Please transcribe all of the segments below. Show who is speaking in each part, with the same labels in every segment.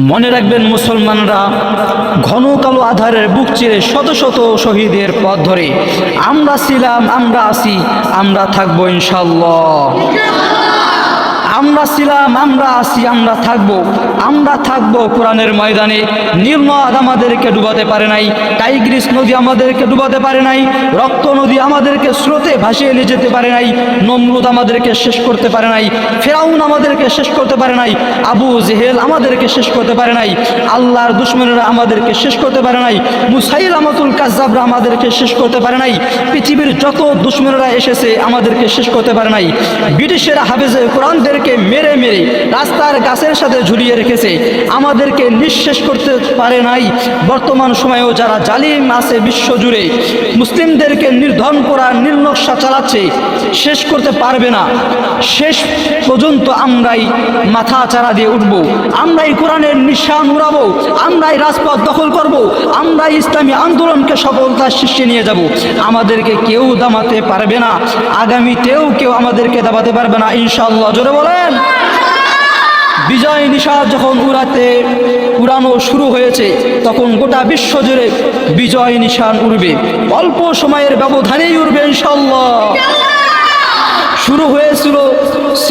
Speaker 1: মনে রাখবেন মুসলমানরা ঘন কালো আধারের বুক চিরে শত শত শহীদের পথ ধরে, আমরা ছিলাম, আমরা আছি, আমরা থাকব ইনশাল্লাহ আমরা ছিলাম, আমরা আছি, আমরা থাকব। আমরা থাকব কোরআনের ময়দানে। নির্মদ আমাদেরকে ডুবাতে পারে নাই, টাইগ্রিস নদী আমাদেরকে ডুবাতে পারে নাই, রক্ত নদী আমাদেরকে স্রোতে ভাসিয়ে নিয়ে যেতে পারে নাই, নমরুদ আমাদেরকে শেষ করতে পারে নাই, ফেরাউন আমাদেরকে শেষ করতে পারে নাই, আবু জেহেল আমাদেরকে শেষ করতে পারে নাই, আল্লাহর দুশ্মনেরা আমাদেরকে শেষ করতে পারে নাই, মুসাইল আমাতুল কাজাবরা আমাদেরকে শেষ করতে পারে নাই, পৃথিবীর যত দুশ্মনেরা এসেছে আমাদেরকে শেষ করতে পারে নাই, ব্রিটিশেরা হাফেজে কোরআনদেরকে মেরে মেরে রাস্তার গাছের সাথে ঝুলিয়ে রেখেছে। আমাদেরকে নিঃশেষ করতে পারে নাই। বর্তমান সময়েও যারা জালিম আছে বিশ্বজুড়ে, মুসলিমদেরকে নির্ধন করা নির্নকশা চালাচ্ছে, শেষ করতে পারবে না। শেষ পর্যন্ত আমরাই মাথা চারা দিয়ে উঠব। আমরাই কোরআনের নিশান উড়াবো। আমরাই রাজপথ দখল করব। আমরাই ইসলামী আন্দোলনকে সফলতার শীর্ষে নিয়ে যাব। আমাদেরকে কেউ দামাতে পারবে না। আগামীতেও কেউ আমাদেরকে দাবাতে পারবে না ইনশাল্লাহ জোরে বলেন। বিজয় নিশা যখন উড়াতে, উড়ানো শুরু হয়েছে, তখন গোটা বিশ্ব জুড়ে বিজয় নিশান উড়বে। অল্প সময়ের ব্যবধানেই উড়বে ইনশাল্লাহ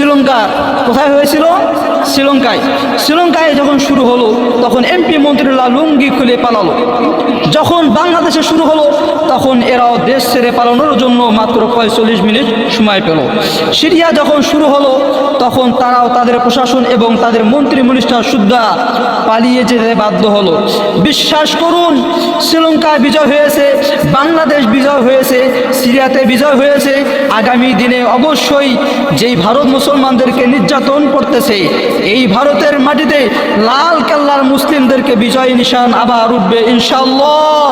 Speaker 1: শ্রীলঙ্কা। কোথায় হয়েছিল? শ্রীলঙ্কায়। শ্রীলঙ্কায় যখন শুরু হলো, তখন এমপি মন্ত্রীরা লুঙ্গি খুলে পালালো। যখন বাংলাদেশে শুরু হলো, তখন এরাও দেশ ছেড়ে পালানোর জন্য মাত্র পঁয়তাল্লিশ মিনিট সময় পেল। সিরিয়া যখন শুরু হলো, তখন তারাও তাদের প্রশাসন এবং তাদের মন্ত্রী মনিষ্ঠা সুদ্ধা পালিয়ে যেতে বাধ্য হলো। বিশ্বাস করুন, শ্রীলঙ্কায় বিজয় হয়েছে, বাংলাদেশ বিজয় হয়েছে, সিরিয়াতে বিজয় হয়েছে। আগামী দিনে অবশ্যই যেই ভারত মুসলমানদেরকে নির্যাতন করতেছে এই ভারতের মাটিতে লাল কাল্লার মুসলিমদেরকে বিজয় নিশান আবার উঠবে ইনশাল্লাহ